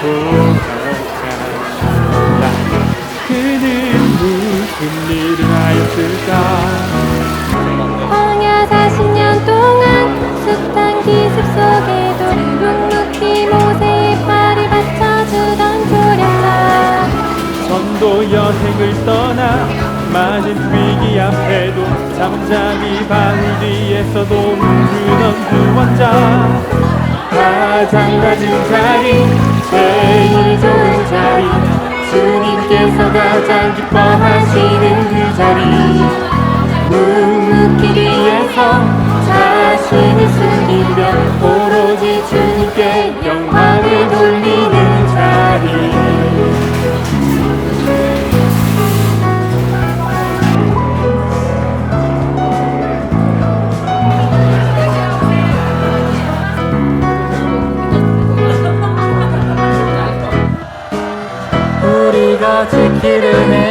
돌아간다 그는 무슨 일을 하였을까 황야 40년 동안 숱한 기습 속에도 묵묵히 모세의 발을 받쳐주던 조련사 전도 여행을 떠나 맞은 위기 앞에도 잠잠히 바울 뒤에서도 그런 구원자. 그 가장 낮은 자리 제일 좋은 자리. 주님께서 가장 기뻐하시는 그 자리. 묵묵히 뒤에서 자신을 숨기며 오로지 주 断ち切るね。